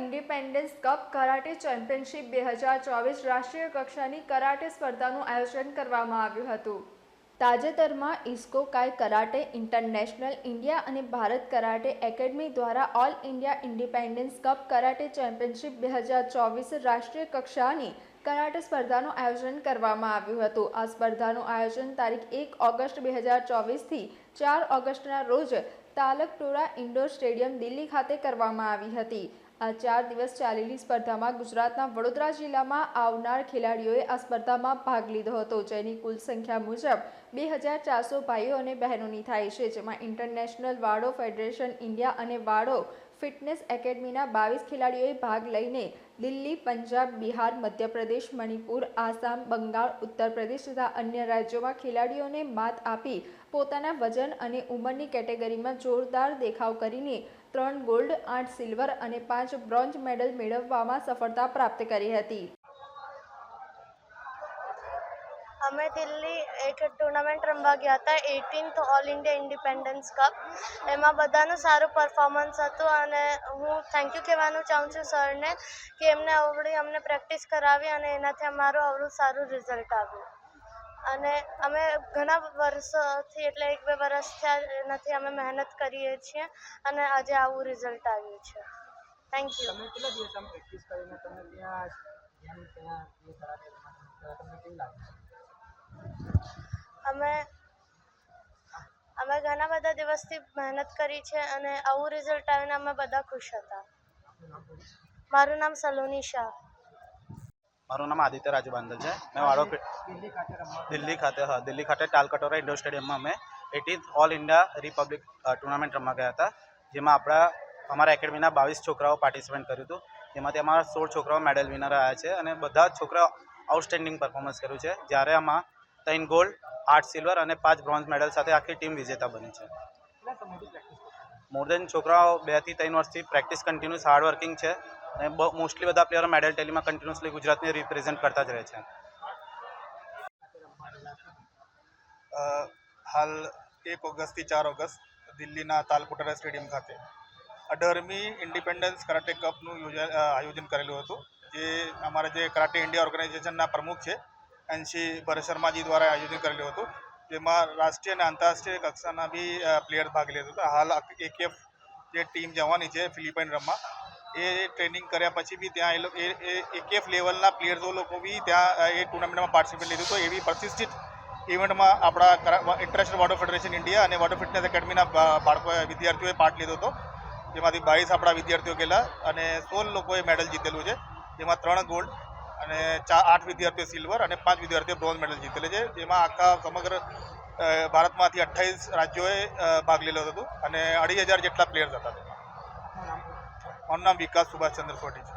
Independence cup karate championship બે હજાર ચોવીસ રાષ્ટ્રીય કક્ષાની કરાટે સ્પર્ધાનું આયોજન કરવામાં આવ્યું હતું. તાજેતરમાં ઇસ્કો કાય કરાટે, ઇન્ટરનેશનલ ઇન્ડિયા અને ભારત કરાટે એકેડમી દ્વારા all India independence cup karate championship બે હજાર ચોવીસ રાષ્ટ્રીય કક્ષાની કરાટે સ્પર્ધાનું આયોજન કરવામાં આવ્યું હતું. આ સ્પર્ધાનું આયોજન તારીખ એક ઓગસ્ટ બે હજાર ચોવીસથી ચાર ઓગસ્ટના રોજ તાલકટોરા ઇન્ડોર સ્ટેડિયમ દિલ્હી ખાતે કરવામાં આવી હતી. આ ચાર દિવસ ચાલેલી સ્પર્ધામાં ગુજરાતના વડોદરા જિલ્લામાં આવનાર ખેલાડીઓએ આ સ્પર્ધામાં ભાગ લીધો હતો, જેની કુલ સંખ્યા મુજબ બે હજાર ચારસો ભાઈઓ અને બહેનોની થાય છે, જેમાં ઇન્ટરનેશનલ વાડો ફેડરેશન ઇન્ડિયા અને વાડો ફિટનેસ એકેડમીના બાવીસ ખેલાડીઓએ ભાગ લઈને દિલ્હી, પંજાબ, બિહાર, મધ્યપ્રદેશ, મણિપુર, આસામ, બંગાળ ઉત્તર પ્રદેશ તથા અન્ય રાજ્યોમાં ખેલાડીઓને માત આપી પોતાના વજન અને ઉંમરની કેટેગરીમાં જોરદાર દેખાવ કરીને ત્રણ ગોલ્ડ, આઠ સિલ્વર અને પાંચ બ્રોન્ઝ મેડલ મેળવવામાં સફળતા પ્રાપ્ત કરી હતી. અમે દિલ્હી એક ટુર્નામેન્ટ રમવા ગયા હતા eighteenth all India independence cup એમાં બધાનું સારું પરફોર્મન્સ હતું અને હું થેન્ક યુ કહેવાનું ચાહું છું સરને કે એમને આવડી અમને પ્રેક્ટિસ કરાવી અને એનાથી અમારું આવડું સારું રિઝલ્ટ આવ્યું અને અમે ઘણા વર્ષોથી એટલે એક બે વર્ષ થયા એનાથી અમે મહેનત કરીએ છીએ અને આજે આવું રિઝલ્ટ આવ્યું છે થેન્ક યુ કેટલા દિવસ પ્રેક્ટિસ કરીને તમે ત્યાં કેવું લાગે અમે અમે ઘણા બધા દિવસથી મહેનત કરી છે અને આવું રિઝલ્ટ આવીને અમે બધા ખુશ હતા. મારું નામ સલોની શાહ. મારું નામ આદિત્ય રાજુ બાંધલ છે. મેં વાડો દિલ્હી ખાતે, હા, દિલ્હી ખાતે ટાલકટોરા ઇન્ડોર સ્ટેડિયમમાં અમે eighteenth all India republic tournament રમવા ગયા હતા. જેમાં આપણા, અમારા એકેડમીના બાવીસ છોકરાઓ પાર્ટિસિપેટ કર્યું હતું. જેમાંથી અમારા સોળ છોકરાઓ મેડલ વિનર આવ્યા છે અને બધા છોકરાઓ આઉટસ્ટેન્ડિંગ પરફોર્મન્સ કર્યું છે. જ્યારે આમાં ત્રણ ગોલ્ડ આઠ સિલ્વર અને પાંચ બ્રોન્ઝ મેડલ સાથે આખી ટીમ વિજેતા બની છે. મોર દેન છોકરાઓ બેથી ત્રણ વર્ષથી પ્રેક્ટિસ કન્ટિન્યુઅસ હાર્ડવર્કિંગ છે અને મોસ્ટલી બધા પ્લેયરો મેડલ ટેલીમાં કન્ટિન્યુઅસલી ગુજરાતને રિપ્રેઝેન્ટ કરતા જ રહે છે. હાલ એક ઓગસ્ટથી ચાર ઓગસ્ટ દિલ્હીના તાલકોટરા સ્ટેડિયમ ખાતે અઢારમી ઇન્ડિપેન્ડન્સ કરાટે કપનું આયોજન કરેલું હતું. જે અમારા જે કરાટે ઇન્ડિયા ઓર્ગેનાઇઝેશનના પ્રમુખ છે એનસી ભરત શર્માજી દ્વારા આયોજન કરેલું હતું, જેમાં રાષ્ટ્રીય અને આંતરરાષ્ટ્રીય કક્ષાના બી પ્લેયર ભાગ લીધો હતો. હાલ એકેએફ જે ટીમ જવાની છે, ફિલિપાઇન રમવા, એ ટ્રેનિંગ કર્યા પછી બી ત્યાં એ લોકો એ એકેએફ લેવલના પ્લેયર્સો લોકો બી ત્યાં એ ટુર્નામેન્ટમાં પાર્ટિસિપેટ લીધું હતું. એવી પ્રતિષ્ઠિત ઇવેન્ટમાં આપણા ઇન્ટરનેશનલ વોટર ફેડરેશન ઇન્ડિયા અને વોટર ફિટનેસ એકેડમીના બાળકોએ વિદ્યાર્થીઓએ પાર્ટ લીધો હતો. જેમાંથી બાવીસ આપણા વિદ્યાર્થીઓ ગયેલા અને સોળ લોકોએ મેડલ જીતેલું છે. જેમાં ત્રણ ગોલ્ડ અને ચાર આઠ વિદ્યાર્થીઓ સિલ્વર અને પાંચ વિદ્યાર્થીઓ બ્રોન્ઝ મેડલ જીતેલું છે જેમાં આખા સમગ્ર ભારતમાંથી અઠ્ઠાવીસ રાજ્યોએ ભાગ લીધો હતો. અને અઢી હજાર જેટલા પ્લેયર્સ હતા તેમાં. મારું નામ વિકાસ સુભાષચંદ્ર સોઢી છે.